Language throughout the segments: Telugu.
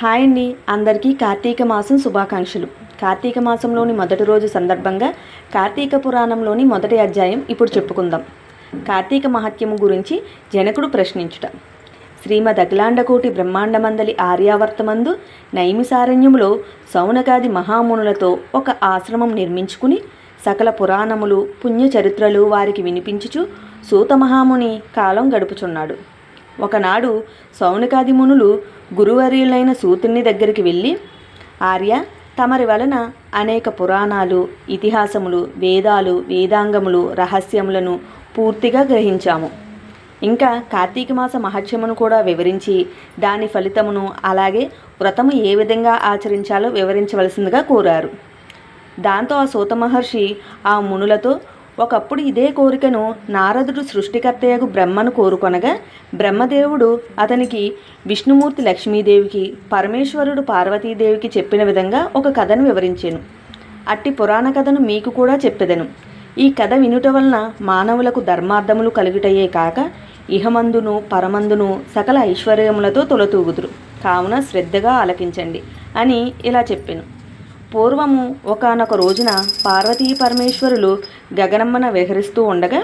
హాయ్ అండి. అందరికీ కార్తీక మాసం శుభాకాంక్షలు. కార్తీక మాసంలోని మొదటి రోజు సందర్భంగా కార్తీక పురాణంలోని మొదటి అధ్యాయం ఇప్పుడు చెప్పుకుందాం. కార్తీక మహత్యము గురించి జనకుడు ప్రశ్నించుట. శ్రీమద్ అఖిలాండకోటి బ్రహ్మాండమందలి ఆర్యావర్తమందు నైమిసారణ్యములో సౌనకాది మహామునులతో ఒక ఆశ్రమం నిర్మించుకుని సకల పురాణములు పుణ్యచరిత్రలు వారికి వినిపించుచు సూత మహాముని కాలం గడుపుచున్నాడు. ఒకనాడు సౌనకాది మునులు గురువర్యులైన సూతుని దగ్గరికి వెళ్ళి ఆర్య తమరి వలన అనేక పురాణాలు ఇతిహాసములు వేదాలు వేదాంగములు రహస్యములను పూర్తిగా గ్రహించాము. ఇంకా కార్తీక మాస మహత్యమును కూడా వివరించి దాని ఫలితమును అలాగే వ్రతము ఏ విధంగా ఆచరించాలో వివరించవలసిందిగా కోరారు. దాంతో ఆ సూత మహర్షి ఆ మునులతో ఒకప్పుడు ఇదే కోరికను నారదుడు సృష్టికర్తయగు బ్రహ్మను కోరుకొనగా బ్రహ్మదేవుడు అతనికి విష్ణుమూర్తి లక్ష్మీదేవికి పరమేశ్వరుడు పార్వతీదేవికి చెప్పిన విధంగా ఒక కథను వివరించాను. అట్టి పురాణ కథను మీకు కూడా చెప్పెదను. ఈ కథ వినుట వలన మానవులకు ధర్మార్థములు కలుగుటయే కాక ఇహమందును పరమందును సకల ఐశ్వర్యములతో తొలతూగుదురు. కావున శ్రద్ధగా ఆలకించండి అని ఇలా చెప్పాను. పూర్వము ఒకనొక రోజున పార్వతీ పరమేశ్వరులు గగనమ్మన విహరిస్తూ ఉండగా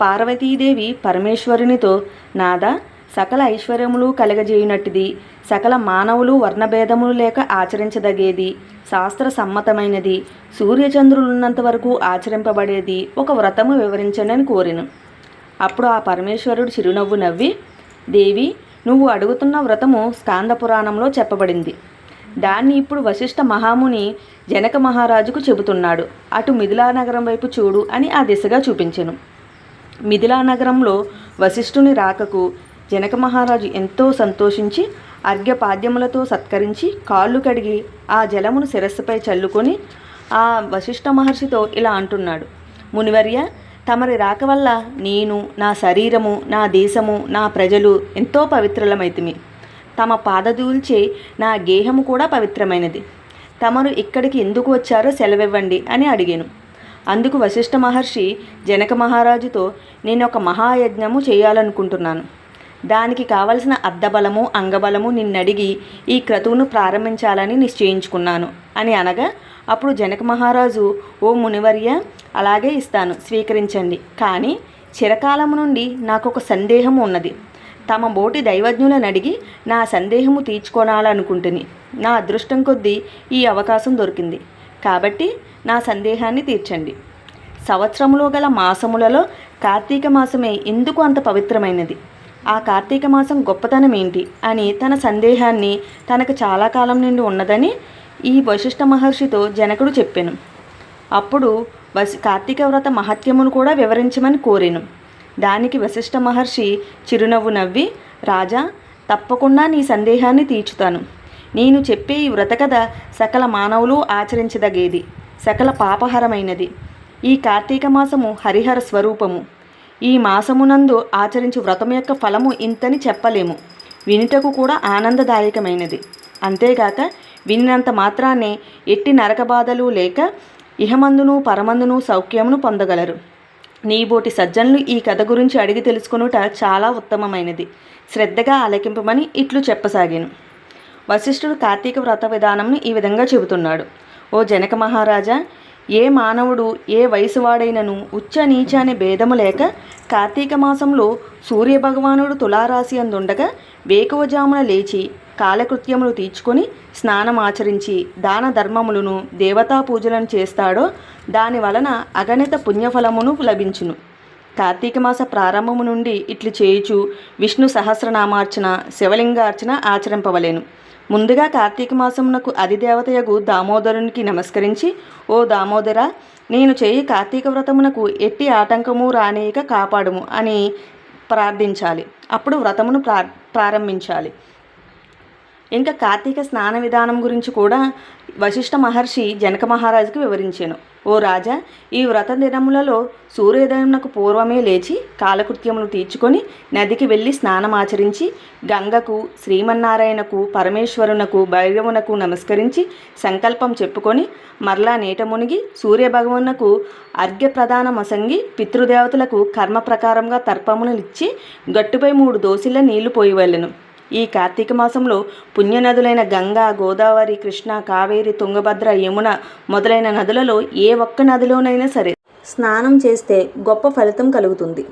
పార్వతీదేవి పరమేశ్వరునితో నాదా సకల ఐశ్వర్యములు కలగజేయునట్టిది సకల మానవులు వర్ణభేదములు లేక ఆచరించదగేది శాస్త్ర సమ్మతమైనది సూర్యచంద్రులున్నంత వరకు ఆచరింపబడేది ఒక వ్రతము వివరించండి అని కోరిను అప్పుడు ఆ పరమేశ్వరుడు చిరునవ్వు నవ్వి దేవి నువ్వు అడుగుతున్న వ్రతము స్కాంద పురాణంలో చెప్పబడింది. దాన్ని ఇప్పుడు వశిష్ఠ మహాముని జనక మహారాజుకు చెబుతున్నాడు. అటు మిథిలా నగరం వైపు చూడు అని ఆ దిశగా చూపించెను. మిథిలా నగరంలో వశిష్ఠుని రాకకు జనక మహారాజు ఎంతో సంతోషించి అర్ఘ్యపాద్యములతో సత్కరించి కాళ్ళు కడిగి ఆ జలమును శిరస్సుపై చల్లుకొని ఆ వశిష్ఠ మహర్షితో ఇలా అంటున్నాడు. మునివర్య తమరి రాక వల్ల నేను నా శరీరము నా దేశము నా ప్రజలు ఎంతో పవిత్రలమైతిమి. తమ పాదదూల్చే నా గేహము కూడా పవిత్రమైనది. తమరు ఇక్కడికి ఎందుకు వచ్చారో సెలవివ్వండి అని అడిగాను. అందుకు వశిష్ఠ మహర్షి జనక మహారాజుతో నేను ఒక మహాయజ్ఞము చేయాలనుకుంటున్నాను. దానికి కావలసిన అద్దబలము అంగబలము నిన్నడిగి ఈ క్రతువును ప్రారంభించాలని నిశ్చయించుకున్నాను అని అనగా అప్పుడు జనక మహారాజు ఓ మునివర్య అలాగే ఇస్తాను స్వీకరించండి. కానీ చిరకాలము నుండి నాకు ఒక సందేహం ఉన్నది. తమ బోటి దైవజ్ఞులను అడిగి నా సందేహము తీర్చుకోనాలనుకుంటుని. నా అదృష్టం కొద్దీ ఈ అవకాశం దొరికింది. కాబట్టి నా సందేహాన్ని తీర్చండి. సంవత్సరములో గల మాసములలో కార్తీక మాసమే ఎందుకు అంత పవిత్రమైనది? ఆ కార్తీక మాసం గొప్పతనం ఏంటి? అని తన సందేహాన్ని తనకు చాలా కాలం నుండి ఉన్నదని ఈ వశిష్ఠ మహర్షితో జనకుడు చెప్పాను. అప్పుడు వసి కార్తీక వ్రత మహత్యమును కూడా వివరించమని కోరాను. దానికి వశిష్ఠ మహర్షి చిరునవ్వు నవ్వి రాజా తప్పకుండా నీ సందేహాన్ని తీర్చుతాను. నేను చెప్పే ఈ వ్రత కథ సకల మానవులు ఆచరించదగేది సకల పాపహరమైనది. ఈ కార్తీక మాసము హరిహర స్వరూపము. ఈ మాసమునందు ఆచరించు వ్రతం యొక్క ఫలము ఇంతని చెప్పలేము. వినుటకు కూడా ఆనందదాయకమైనది. అంతేగాక విన్నంత మాత్రాన్నే ఎట్టి నరక బాధలు లేక ఇహమందును పరమందును సౌఖ్యమును పొందగలరు. నీబోటి సజ్జనులు ఈ కథ గురించి అడిగి తెలుసుకునుట చాలా ఉత్తమమైనది. శ్రద్ధగా ఆలకింపమని ఇట్లు చెప్పసాగాను. వశిష్ఠుడు కార్తీక వ్రత విధానంను ఈ విధంగా చెబుతున్నాడు. ఓ జనక మహారాజా ఏ మానవుడు ఏ వయసువాడైనను ఉచ్చ నీచ అనే భేదము లేక కార్తీక మాసంలో సూర్యభగవానుడు తులారాశి అందుండగా వేకువజామున లేచి కాలకృత్యములు తీర్చుకొని స్నానం ఆచరించి దాన ధర్మములను దేవతా పూజలను చేస్తాడో దాని వలన అగణిత పుణ్యఫలమును లభించును. కార్తీక మాస ప్రారంభము నుండి ఇట్లు చేయుచు విష్ణు సహస్రనామార్చన శివలింగార్చన ఆచరింపవలేను. ముందుగా కార్తీక మాసమునకు అధిదేవతయగు దామోదరునికి నమస్కరించి ఓ దామోదర నేను చేయి కార్తీక వ్రతమునకు ఎట్టి ఆటంకము రానేయక కాపాడుము అని ప్రార్థించాలి. అప్పుడు వ్రతమును ప్రారంభించాలి. ఇంకా కార్తీక స్నాన విధానం గురించి కూడా వశిష్ఠ మహర్షి జనక మహారాజుకి వివరించాను. ఓ రాజా ఈ వ్రత దినములలో సూర్యోదయంకు పూర్వమే లేచి కాలకృత్యములు తీర్చుకొని నదికి వెళ్ళి స్నానం ఆచరించి గంగకు శ్రీమన్నారాయణకు పరమేశ్వరునకు భైరవునకు నమస్కరించి సంకల్పం చెప్పుకొని మరలా నీట మునిగి సూర్యభగవన్నకు అర్ఘ్య మసంగి పితృదేవతలకు కర్మ ప్రకారంగా తర్పములనిచ్చి గట్టుపై మూడు దోసిల నీళ్ళు పోయి వెళ్ళను. ఈ కార్తీక మాసంలో పుణ్యనదులైన గంగా గోదావరి కృష్ణ కావేరి తుంగభద్ర యమున మొదలైన నదులలో ఏ ఒక్క నదిలోనైనా సరే స్నానం చేస్తే గొప్ప ఫలితం కలుగుతుంది.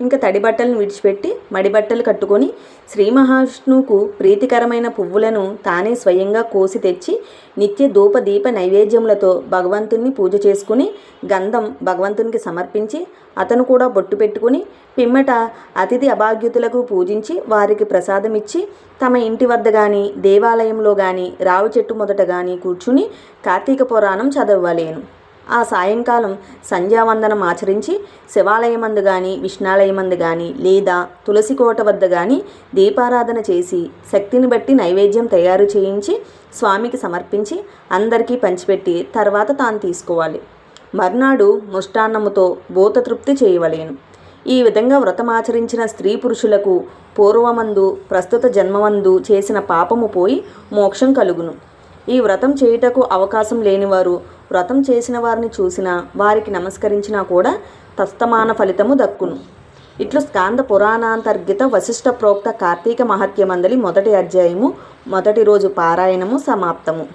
ఇంకా తడి బట్టలను విడిచిపెట్టి మడి బట్టలు కట్టుకొని శ్రీ మహావిష్ణువుకు ప్రీతికరమైన పువ్వులను తానే స్వయంగా కోసి తెచ్చి నిత్య ధూప దీప నైవేద్యములతో భగవంతుని పూజ చేసుకుని గంధం భగవంతునికి సమర్పించి అతను కూడా బొట్టు పెట్టుకుని పిమ్మట అతిథి అభాగ్యుతులకు పూజించి వారికి ప్రసాదం ఇచ్చి తమ ఇంటి వద్ద కానీ దేవాలయంలో కానీ రావి చెట్టు మొదట కానీ కూర్చుని కార్తీక పురాణం చదవలేను. ఆ సాయంకాలం సంధ్యావందనం ఆచరించి శివాలయమందు కానీ విష్ణాలయమందు కానీ లేదా తులసి కోట వద్ద కానీ దీపారాధన చేసి శక్తిని బట్టి నైవేద్యం తయారు చేయించి స్వామికి సమర్పించి అందరికీ పంచిపెట్టి తర్వాత తాను తీసుకోవాలి. మర్నాడు ముష్టాన్నముతో భూతతృప్తి చేయవలేను. ఈ విధంగా వ్రతమాచరించిన స్త్రీ పురుషులకు పూర్వమందు ప్రస్తుత జన్మమందు చేసిన పాపము పోయి మోక్షం కలుగును. ఈ వ్రతం చేయుటకు అవకాశం లేనివారు వ్రతం చేసిన వారిని చూసినా వారికి నమస్కరించినా కూడా తస్తమాన ఫలితము దక్కును. ఇట్లు స్కాంద పురాణాంతర్గత వశిష్ఠ ప్రోక్త కార్తీక మహత్యమందలి మొదటి అధ్యాయము మొదటి రోజు పారాయణము సమాప్తము.